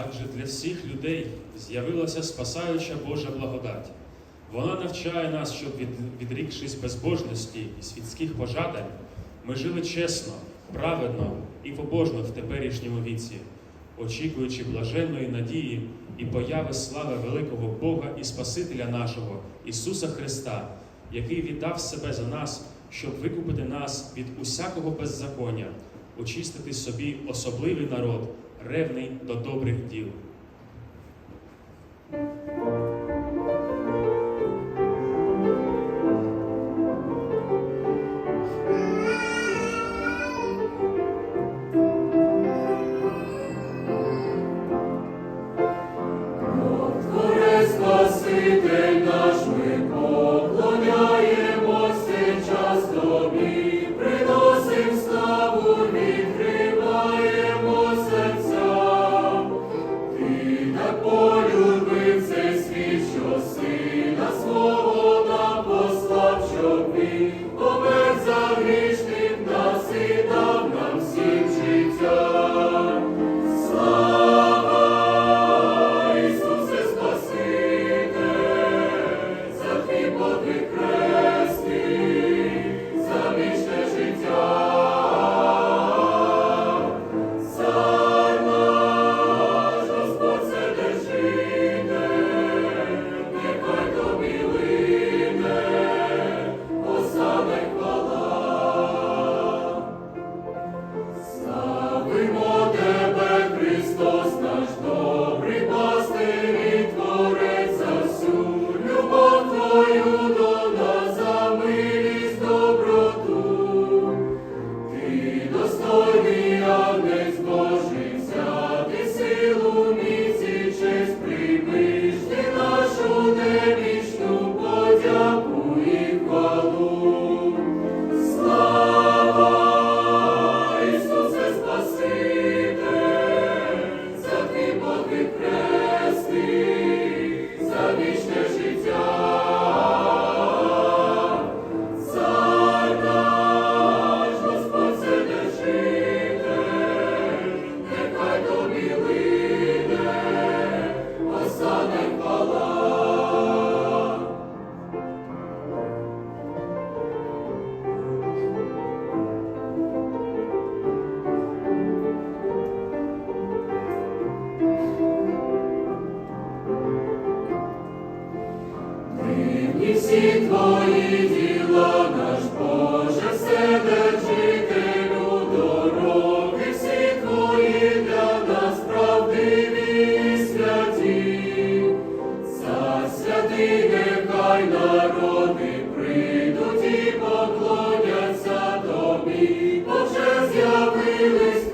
Адже для всіх людей з'явилася спасаюча Божа благодать. Вона навчає нас, щоб, від, відрікшись безбожності і світських пожадань, ми жили чесно, праведно і побожно в теперішньому віці, очікуючи блаженної надії і появи слави великого Бога і Спасителя нашого, Ісуса Христа, який віддав себе за нас, щоб викупити нас від усякого беззаконня, очистити собі особливий народ, ревний до добрих діл. Прийдуть і поклоняться тобі, бо з'явились.